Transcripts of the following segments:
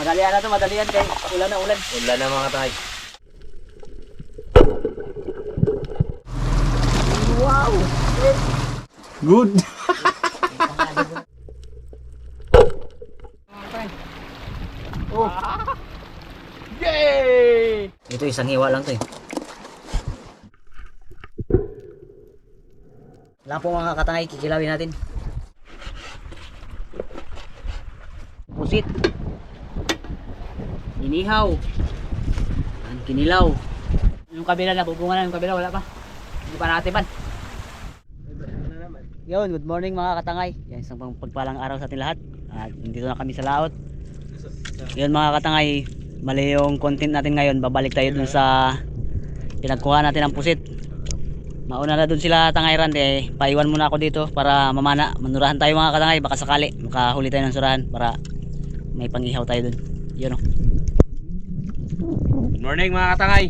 Madalian na to, madalian kay ulan na ulan. Ulan na mga tay. Wow! Good. Oh. Yay! Ito isang hiwa lang to eh. Wala po mga katangay, kikilawin natin. Pusit. Inihaw. Yan, kinilaw. Yung kabila na, bubunga na yung kabila, wala pa. Hindi pa natin Yun, good morning mga katangay. Yan, isang pagpalang araw sa ating lahat. At dito na kami sa laot. Yun mga katangay, mali yung content natin ngayon. Babalik tayo dun sa pinagkuha natin ng pusit. Mauna na dun sila tangayran eh. Paiwan muna ako dito para mamana. Manurahan tayo mga katangay. Baka sakali makahuli tayo ng surahan para may pangihaw tayo dun. Yun oh. Good morning mga katangay.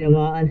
Titiyamaan.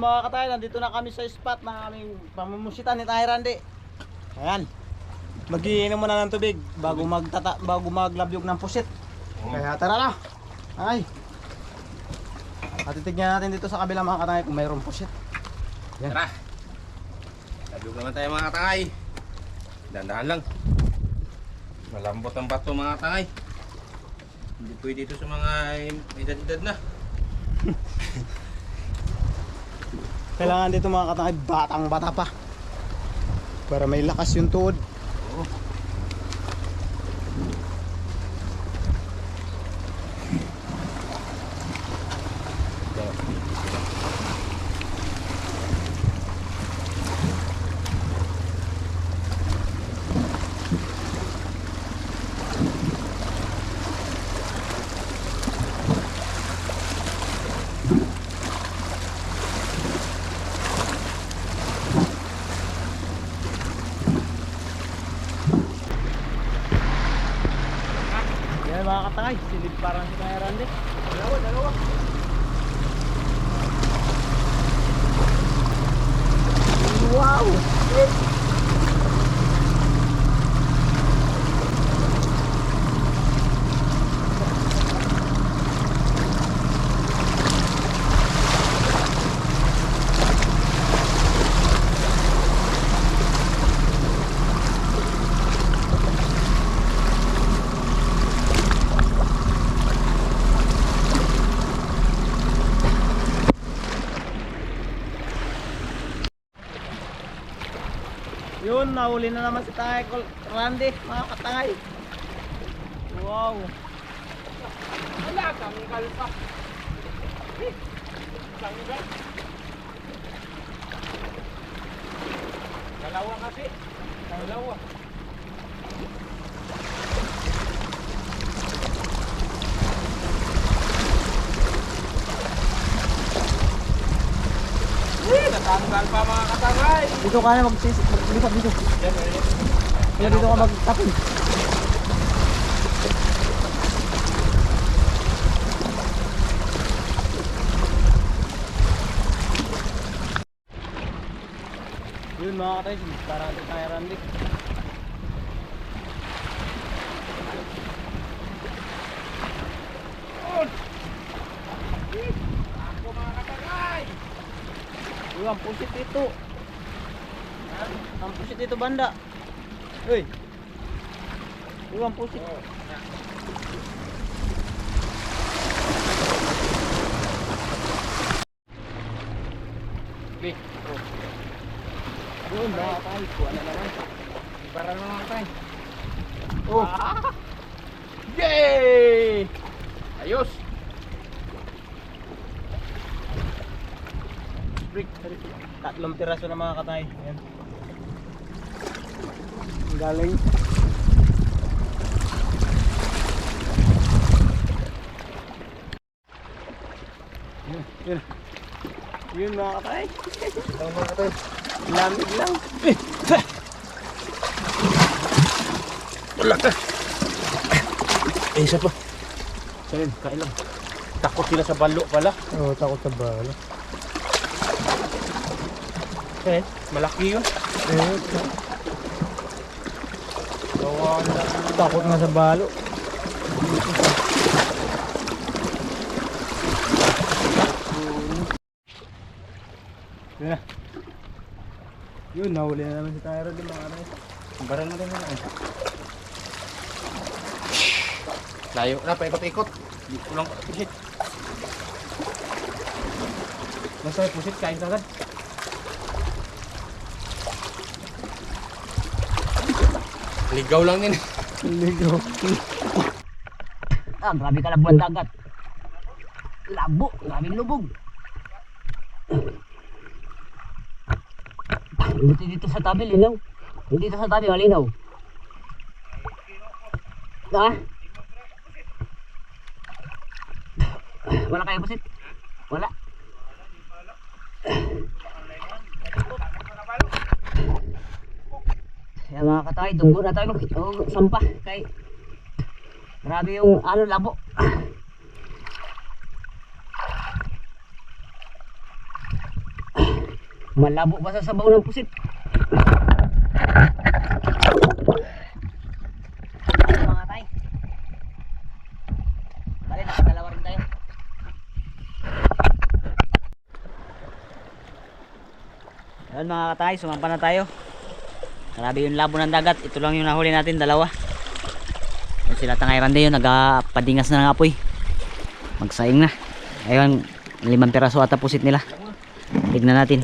mga katay, nandito na kami sa spot na aming pamumusitan ni Tay Randy. Ayan. Magiinom muna ng tubig bago magtata bago maglabyog ng pusit. Kaya tara na. Ay. At titignan natin dito sa kabila mga katay kung mayroong pusit. Tara. Labog naman tayo mga katangay. Dandahan lang. Malambot ang bato mga katangay. Hindi pwede dito sa mga edad-edad na. Kailangan dito mga katay batang bata pa. Para may lakas yung tuhod. Yan mga katay, silid parang si Tay Randy. Dalawa, dalawa. Wow! Yun, nahuli na naman si Col Randy, mga katangay. Wow! Wala kang kalpa. Dalawa kasi. Dalawa. Natanggal pa mga katangay. Dito ka na magsisi, maglipat dito. Kaya dito ka magtapon. Yun mga katay, parang si Tay Randy. Uy, ang pusit ito. Ang pusit ito banda. Uy. Uy, ang pusit. Bi, Yun mga katay, kuha na naman. para na mga katangay. Oh. Yay! Ayos. Brick. Tatlong piraso na mga katay. Ayan. Galing. Yun, yun. Yun mga katay. Ang mga katay. Lamig lang. Wala ka. Eh, isa pa. Salim, kain lang. Takot sila sa balo pala. Oo, oh, takot sa bala. Eh, malaki yun. Eh, takot nga sa balo. Yun na. Yun, nahuli na naman si Tyron din mga ano. Baral mo rin na lang. Layo na, paikot-ikot. Hindi ko lang pusit. Basta pusit, kain ka agad. Ligaw lang din. Ligo. Ah, grabe ka labuan dagat. Labo, grabing lubog. Buti dito sa tabi, linaw. Dito sa tabi, malinaw. Ha? Wala kayo pusit? Wala. Yan mga katay, dunggo na tayo. Oh, sampah kay Grabe yung ano labo. Malabo ba sa sabaw ng pusit? Mga tay? Bali, nakadalawa rin tayo. Ayan mga katay, sumampa na tayo. Grabe yung labo ng dagat. Ito lang yung nahuli natin, dalawa. Ayan sila tangay rande yun, nagapadingas na ng apoy. Magsaing na. Ayun, limang piraso ata pusit nila. Tignan natin.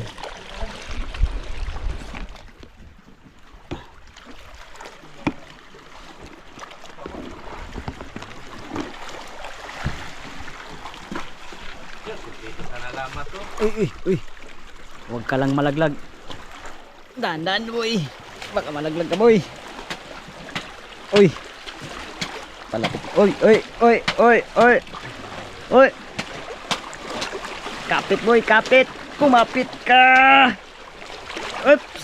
Uy, uy, uy. Huwag ka lang malaglag. Dahan-dahan, boy. Baka malaglag ka, boy. Uy. Palapit. Uy, uy, uy, uy, uy. Uy. Kapit, boy, kapit. Kumapit ka. Oops.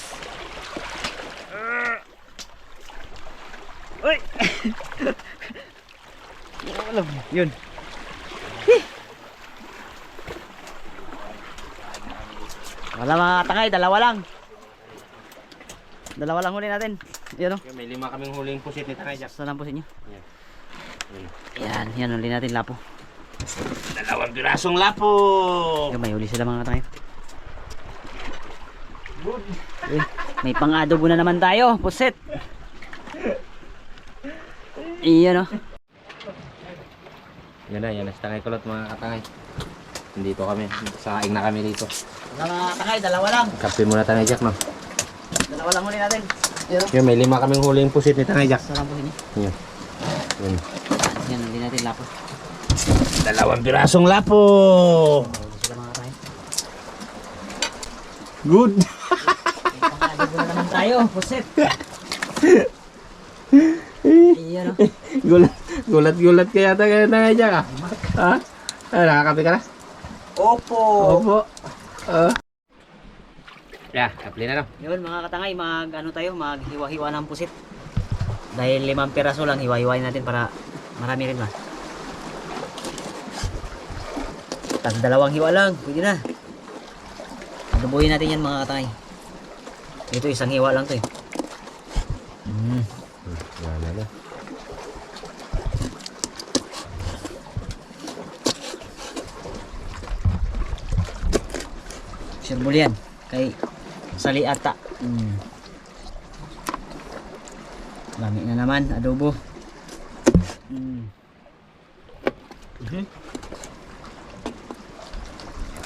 Uy. Alam, yun. Wala mga tangay, dalawa lang. Dalawa lang huli natin. Yan o. Okay, may lima kaming huling pusit ni Tangay Jack. Saan ang pusin nyo? Yun. Yan, yan huli natin lapo. Dalawang pirasong lapo. Yan, may huli sila mga tangay. Uy, may pang-adobo na naman tayo. Pusit. Iyan o. Yan na, yan na. Tangay kulot mga katangay. Nandito kami. Saing na kami dito. Mga tangay, dalawa lang. Kape muna Tangay Jack, no? Dalawa lang huli natin. Yan o. Yun, may lima kaming huling pusit ni Tangay Jack. Saan ang pusin nyo? Yan. Yun. Yan, huli natin lapo. Dalawang pirasong lapo. Huli. Good. Na naman tayo. Pusit. Iyan o. gulat, gulat, gulat kaya tayo Tangay Jack, ah. Ha? Ah, nakakape ka na? Opo. Opo. Ah. Yeah, kapli na no. Yun mga katangay, mag ano tayo, maghiwa-hiwa ng pusit. Dahil limang piraso lang, hiwa-hiwain natin para marami rin ba. Tag dalawang hiwa lang, pwede na. Adobohin natin yan mga katangay. Ito isang hiwa lang to eh. Mm. Yan na yan. Kay sali ata. Mm. Lami na naman, adobo. Mm. Mhm.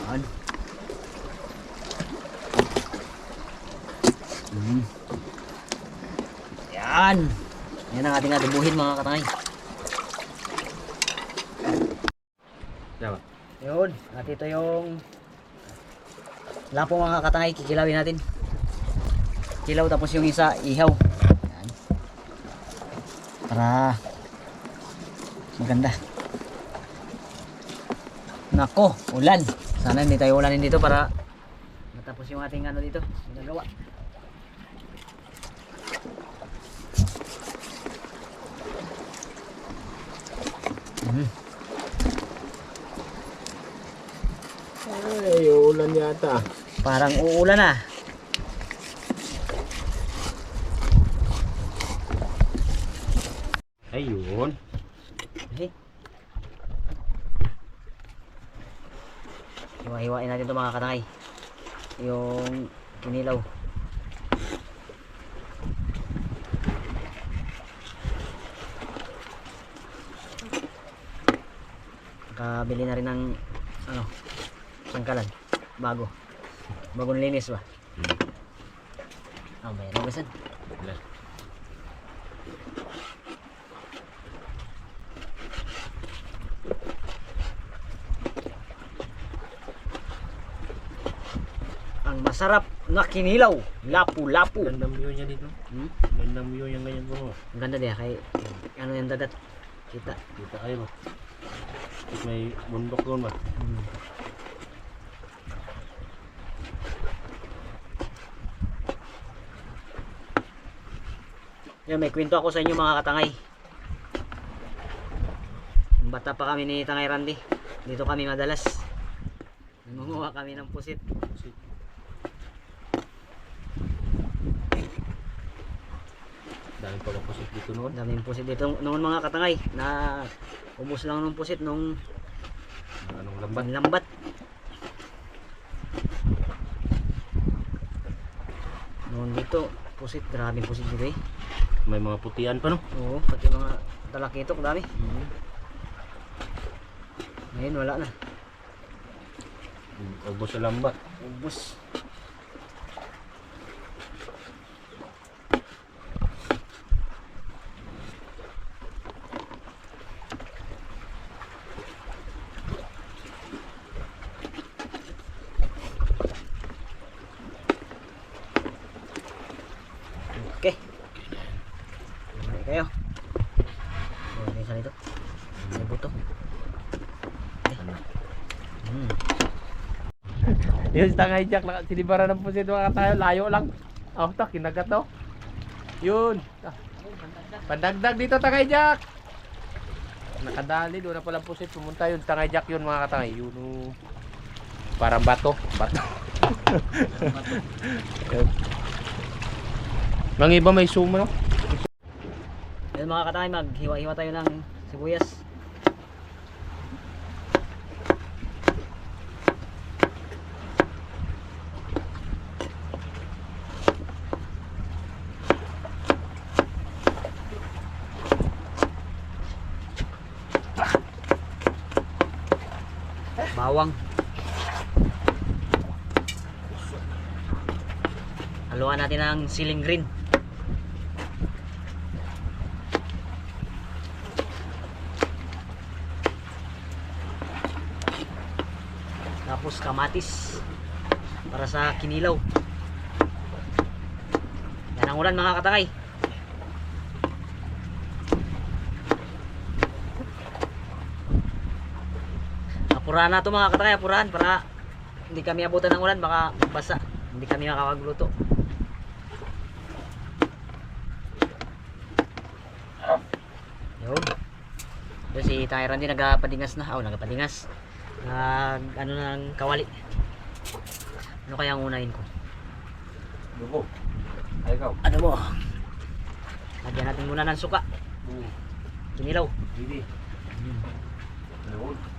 Yan. Mm. Yan. Yan ang ating adobuhin mga katangay. Diba? Yun. At ito yung lapo mga katangay. Kikilawin natin. Kilaw tapos yung isa ihaw. Yan. Para maganda. Nako, ulan. Sana hindi tayo ulanin dito para matapos yung ating ano dito. Ginagawa. Mhm. Ay, ulan yata. Parang uulan na. Ayun. Eh. Hiwa-hiwain natin ito mga katangay. yung kinilaw. Nakabili na rin ng ano, sangkalan. Bago. Bagong linis ba? Ah, may nabasan. Ang masarap na kinilaw. Lapu-lapu. Gandang view niya dito. Hmm? Gandang view yung ganyan bro. Ang ganda din kay ano yung dadat. Kita. Kita kayo ba? May bundok doon ba? Hmm. Yan, may kwento ako sa inyo mga katangay. Bata pa kami ni Tangay Randy. Dito kami madalas. Nangunguha kami ng pusit. Dami pa pusit dito noon. Daming pusit dito noon mga katangay. Na ubos lang ng pusit nung Anong lambat? lambat. Noon dito, pusit, grabe pusit dito eh. May mga putian pa no? Oo, pati mga talakitok dami. Ngayon wala na. Ubos sa lambat. Ubus. Okay. Okay kayo. Oh, ano yung isa nito? May buto. Eh. Hmm. Yung tangay jack, sinibara ng pusit mga tayo, layo lang. Oh, ta, kinagat to. Yun. Pandagdag dito tangay jack. Nakadali doon na pala pusit pumunta yun. Tangay jack yun mga katangay. Yun oh. Parang bato. Bato. Mga iba may sumo no? Yan mga katay, maghiwa-hiwa tayo ng sibuyas. Bawang. Haluan natin ng siling green. Tapos kamatis para sa kinilaw. Yan ang ulan mga katakay. Apurahan na to mga katakay, apurahan para hindi kami abutan ng ulan baka basa. Hindi kami makakagluto. Yun. Yun si Tyron din nagapadingas na. Oh, nagapadingas. Nag ano ng kawali. Ano kaya ang unahin ko? Lubo. Ay ikaw. Ano mo? Lagyan natin muna ng suka. Kinilaw. Hindi. Lubo. Eh,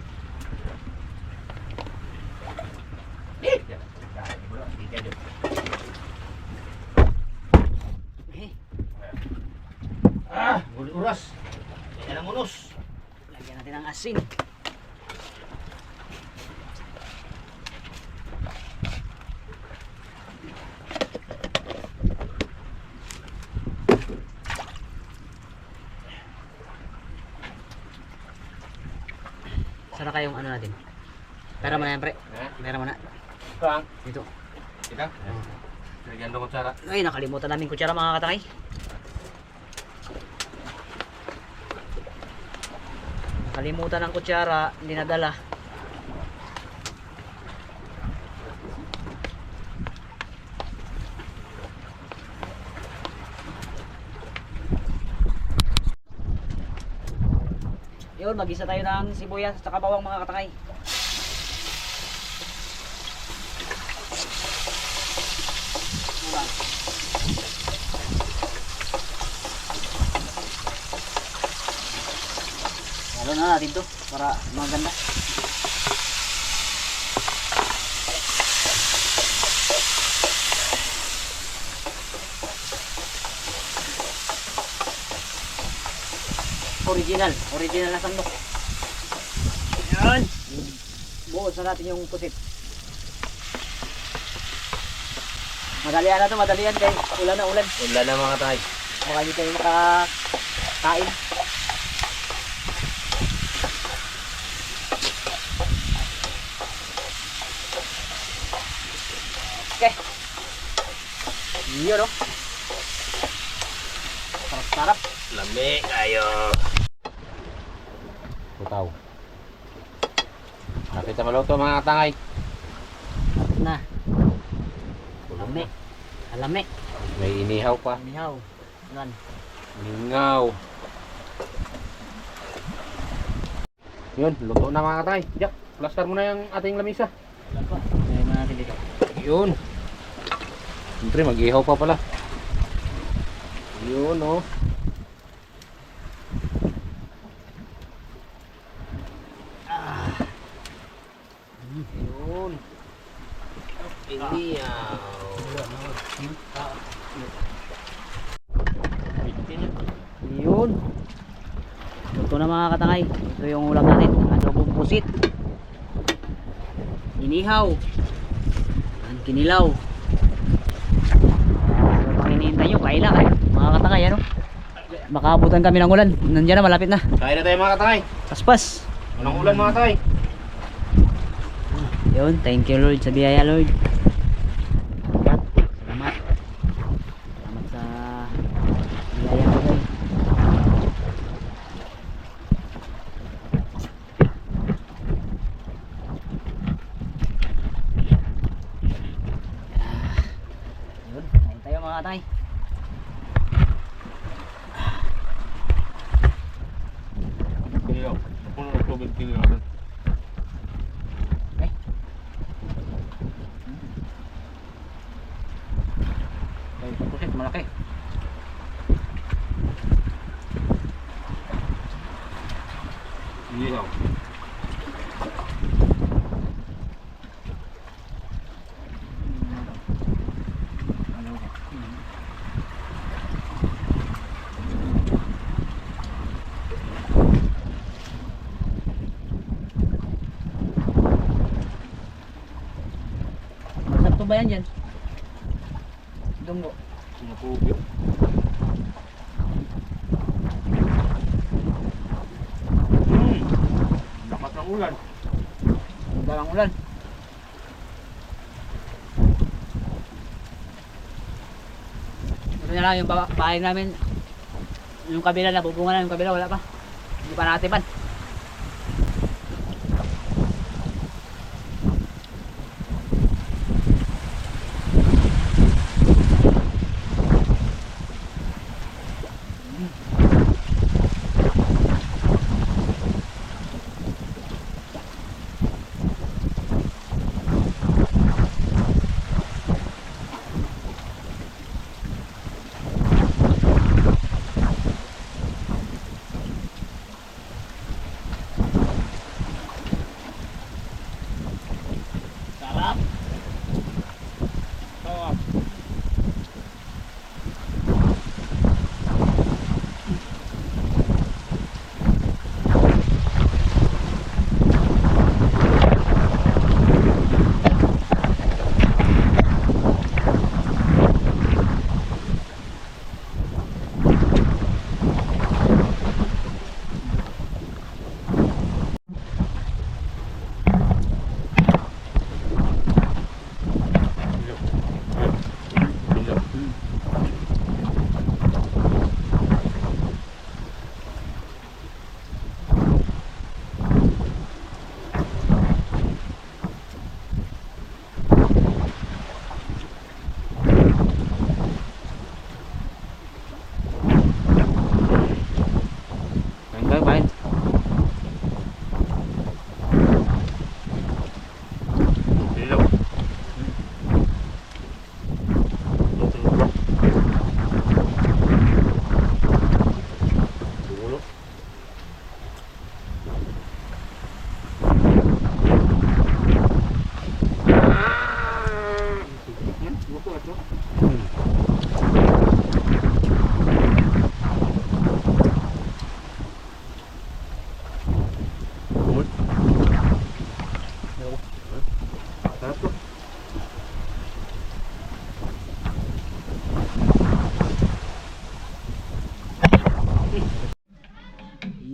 Ah, uras. Yan ang unos. lagyan natin ng asin. Sana kayong ano natin? Pera mo na yan, pre. Pera mo na. Saan? Dito. Kita? Lagyan daw kutsara. Ay, nakalimutan namin kutsara mga katakay. Nakalimutan ng kutsara, hindi nadala. Yun, mag-isa tayo ng sibuyas at saka bawang mga katakay. Halo na natin to para maganda. Original. Original na sandok. Ayan. Buos na natin yung pusit. Madalian na to, madalian kay ulan na ulan. Ulan na mga tangay. Baka hindi kayo makakain. Okay. Yun oh. Sarap-sarap. Lami kayo. Nakita maluto mga tangay. Na. Alami. Alami. May inihaw pa. Mihaw. Yan. Lingaw. Yun, luto na mga tay. Jack, plaster mo na yung ating lamisa. Ngayon mo natin dito. Yun. Siyempre, mag-ihaw pa pala. Yun, oh. Yun. Inihaw. Yun. Ito na mga katangay. Ito yung ulam natin. Adobong pusit. Inihaw. Yan, kinilaw. Ano pang hinihintay nyo? Kaila kayo. Mga katangay ano? Makaabutan kami ng ulan. Nandiyan na malapit na. Kain na tayo mga katay. Paspas. Walang ulan mga tay. Yun. Thank you Lord sa biyaya Lord. Salamat. Salamat. Salamat sa biyaya mo Lord. Yun, kain tayo mga tay. Kinilaw. Puno ng tubig kinilaw. Eh. Ay, pusit malaki. Inihaw. Masarap to ba yan dyan? Dunggo. Mga tubig. Hmm. Lakas ng ulan. Dalang ulan. Ito na lang yung ba- bahay namin. Yung kabila na, bubungan na yung kabila, wala pa. Hindi pa natipan.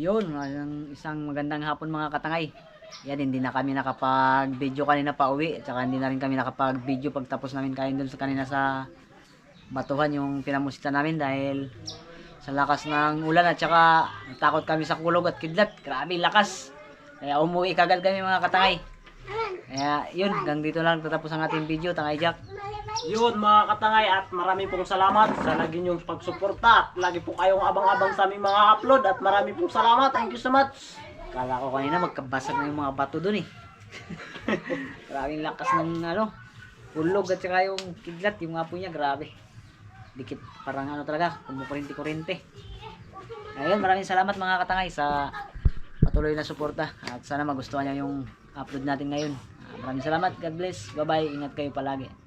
Yun, ang isang magandang hapon mga katangay. Yan, hindi na kami nakapag-video kanina pa uwi. At saka hindi na rin kami nakapag-video pagtapos namin kain dun sa kanina sa batuhan yung pinamusita namin dahil sa lakas ng ulan at saka takot kami sa kulog at kidlat. Grabe lakas. Kaya umuwi kagad kami mga katangay. Kaya yun, hanggang dito lang tatapos ang ating video. Tangay Jack. Yun mga katangay at marami pong salamat sa lagi niyong pagsuporta at lagi po kayong abang-abang sa aming mga upload at marami pong salamat. Thank you so much. Kala ko kanina magkabasag na yung mga bato dun eh. Maraming lakas ng ano, ulog at saka yung kidlat, yung apoy niya, grabe. Dikit, parang ano talaga, kumukurente-kurente. Ayun, maraming salamat mga katangay sa patuloy na suporta at sana magustuhan niyo yung upload natin ngayon. Maraming salamat, God bless, bye bye, ingat kayo palagi.